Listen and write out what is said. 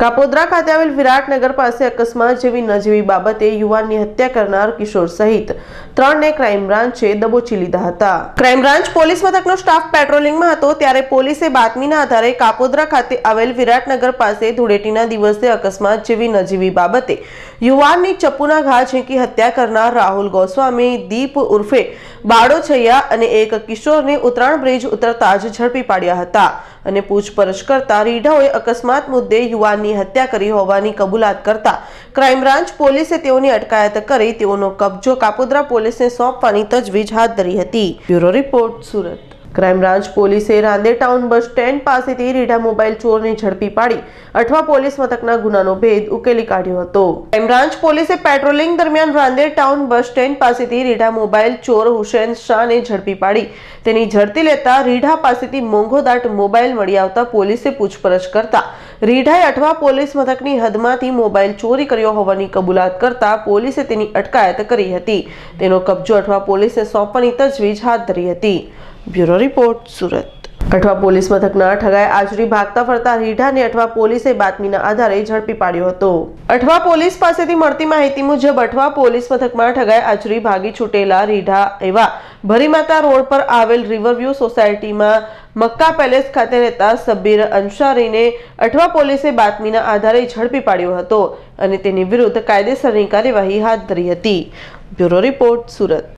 કાપોદ્રા ખાતે આવેલ વિરાટનગર પાસે અકસ્માત જેવી નજીવી બાબતે યુવાનની હત્યા કરનાર કિશોર સહિત ત્રણને ક્રાઈમ બ્રાન્ચે દબોચી લીધા હતા ક્રાઈમ બ્રાન્ચ પોલીસ મતકનો સ્ટાફ પેટ્રોલિંગમાં હતો ત્યારે પોલીસે બાતમીના આધારે કાપોદ્રા ખાતે આવેલ વિરાટનગર પાસે ધુડેટીના દિવસે અકસ્માત જેવી નજીવી બાબતે યુવાનની ચપુના ઘા છેકી હત્યા કરનાર રાહુલ ગોસ્વામી દીપ ઉર્ફે બારોછૈયા અને એક કિશોરને ઉતરાણ બ્રિજ ઉતરતા જ ઝડપી પાડ્યા હતા અને પૂછપરછ કરતા રીઢોય અકસ્માત મુદ્દે યુવાન ની હત્યા કરી હોવાની કબૂલાત કરતા ક્રાઈમ રજ પોલીસે તેઓને અટકાયત કરી તેઓને કબજો કાપોદરા પોલીસે સોંપાની તજવીજ હાથ ધરી હતી બ્યુરો રિપોર્ટ સુરત ક્રાઈમ રજ પોલીસે રાંદે ટાઉન બસ સ્ટેન્ડ પાસેથી રીડા મોબાઈલ ચોરની ઝડપી પાડી અથવા પોલીસ મતકના ગુનાનો ભેદ ઉકેલી કાઢ્યો હતો ક્રાઈમ રજ પોલીસે પેટ્રોલિંગ દરમિયાન રાંદે ટાઉન બસ સ્ટેન્ડ પાસેથી રીડા મોબાઈલ ચોર હુસૈન શાહને ઝડપી પાડી તેની જરતી લેતા રીડા પાસેથી મોંગોડાટ મોબાઈલ મળી આવતા પોલીસે પૂછપરછ કરતા રીઢાઈ અઠવા પોલીસ મથકની હદમાંથી મોબાઈલ ચોરી કર્યો હોવાની કબૂલાત કરતા પોલીસે તેની અટકાયત કરી હતી તેનો કબજો અઠવા પોલીસે સોંપવાની તજવીજ હાથ ધરી હતી bureau report Surat Athwa police મથકના ઠગાય આજરી ભાગતા ફરતા રીઢાને અઠવા પોલીસે બાતમીના આધારે ઝડપી પાડ્યો હતો અઠવા પોલીસ પાસેથી મળતી માહિતી મુજબ અઠવા પોલીસ મથકમાં ઠગાય આજરી ભાગી છૂટેલા રીઢા એવા ભરીમાતા રોડ પર આવેલ રિવરવ્યૂ સોસાયટીમાં મક્કા પેલેસ ખાતે રહેતા સબીર અંસારીને અઠવા પોલીસે બાતમીના આધારે ઝડપી પાડ્યો હતો અને તેની વિરુદ્ધ કાયદેસરની કાર્યવાહી હાથ ધરી હતી બ્યુરો રિપોર્ટ સુરત